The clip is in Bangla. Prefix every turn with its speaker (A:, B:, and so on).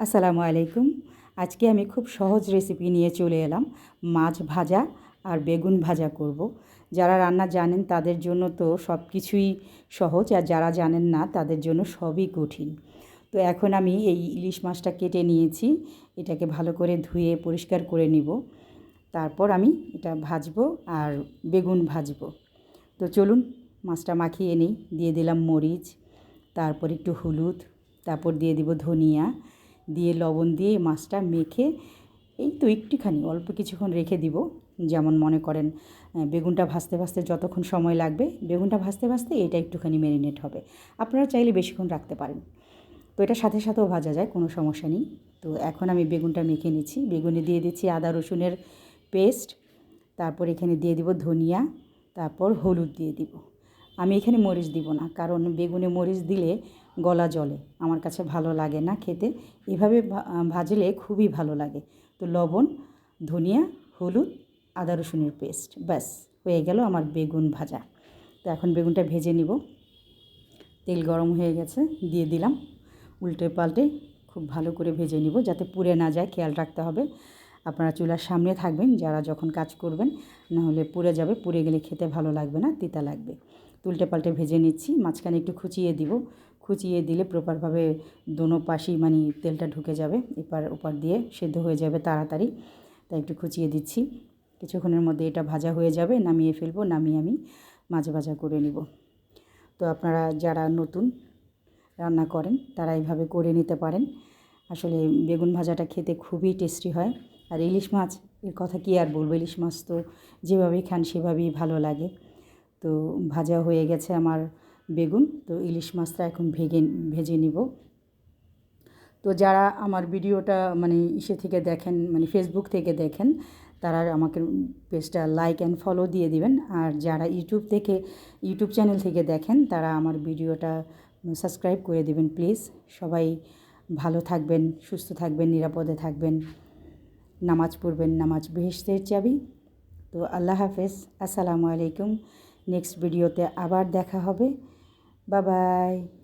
A: আসসালামু আলাইকুম। আজকে আমি খুব সহজ রেসিপি নিয়ে চলে এলাম। মাছ ভাজা আর বেগুন ভাজা করব। যারা রান্না জানেন তাদের জন্য তো সব কিছুই সহজ আর যারা জানেন না তাদের জন্য সবই কঠিন। তো এখন আমি এই ইলিশ মাছটা কেটে নিয়েছি। এটাকে ভালো করে ধুয়ে পরিষ্কার করে নিব। তারপর আমি এটা ভাজবো আর বেগুন ভাজবো। তো চলুন মাছটা মাখিয়ে নিই। দিয়ে দিলাম মরিচ, তারপর একটু হলুদ, তারপর দিয়ে দিব ধনিয়া দিয়ে লবণ দিয়ে মাছটা মেখে এই তো একটুখানি অল্প কিছুক্ষণ রেখে দিব, যেমন মনে করেন বেগুনটা ভাজতে ভাজতে যতক্ষণ সময় লাগবে, বেগুনটা ভাজতে ভাজতে এটা একটুখানি ম্যারিনেট হবে। আপনারা চাইলে বেশিক্ষণ রাখতে পারেন। তো এটা সাথে সাথেও ভাজা যায়, কোনো সমস্যা নেই। তো এখন আমি বেগুনটা মেখে নিচ্ছি। বেগুনে দিয়ে দিচ্ছি আদা, রসুনের পেস্ট তারপর এখানে দিয়ে দিব ধনিয়া, তারপর হলুদ দিয়ে দিব। আমি এখানে মরিচ দিব না, কারণ বেগুনে মরিচ দিলে গলা জলে আমার কাছে ভালো লাগে না খেতে। এভাবে ভাজলে খুবই ভালো লাগে। তো লবণ, ধনিয়া, হলুদ, আদা রসুনের পেস্ট, ব্যাস, হয়ে গেল আমার বেগুন ভাজা। তো এখন বেগুনটা ভেজে নিব। তেল গরম হয়ে গেছে, দিয়ে দিলাম। উল্টে পাল্টে খুব ভালো করে ভেজে নিব যাতে পুড়ে না যায়, খেয়াল রাখতে হবে। আপনারা চুলার সামনে থাকবেন, যারা যখন কাজ করবেন নাহলে পুড়ে যাবে। পুড়ে গেলে খেতে ভালো লাগবে না, তিতা লাগবে। উল্টে পাল্টে ভেজে নিচ্ছি, মাঝখানে একটু খুচিয়ে দিব। খুচিয়ে দিলে প্রপারভাবে দোনো পাশেই মানে তেলটা ঢুকে যাবে, এপার ওপার দিয়ে সেদ্ধ হয়ে যাবে তাড়াতাড়ি। তাই একটু খুচিয়ে দিচ্ছি। কিছুক্ষণের মধ্যে এটা ভাজা হয়ে যাবে, নামিয়ে ফেলব, নামিয়ে আমি মাঝে ভাজা করে নিব। তো আপনারা যারা নতুন রান্না করেন, তারা এইভাবে করে নিতে পারেন। আসলে বেগুন ভাজাটা খেতে খুবই টেস্টি হয়। আর ইলিশ মাছ, এর কথা কি আর বলব? ইলিশ মাছ তো যেভাবেই খান, সেভাবেই ভালো লাগে। তো ভাজা হয়ে গেছে আমার বেগুন। তো ইলিশ মাছটা এখন ভেগে, ভেজে নিব। তো যারা আমার ভিডিওটা মানে ইসে থেকে দেখেন মানে ফেসবুক থেকে দেখেন, তারা আমাকে পেজটা লাইক অ্যান্ড ফলো দিয়ে দিবেন। আর যারা ইউটিউব থেকে ইউটিউব চ্যানেল থেকে দেখেন, তারা আমার ভিডিওটা সাবস্ক্রাইব করে দিবেন প্লিজ সবাই ভালো থাকবেন, সুস্থ থাকবেন, নিরাপদে থাকবেন। নামাজ পড়বেন, নামাজ বেহেস্তের চাবি। তো আল্লাহ হাফেজ। আসসালামু আলাইকুম। নেক্সট ভিডিওতে আবার দেখা হবে। বাবাই। বাই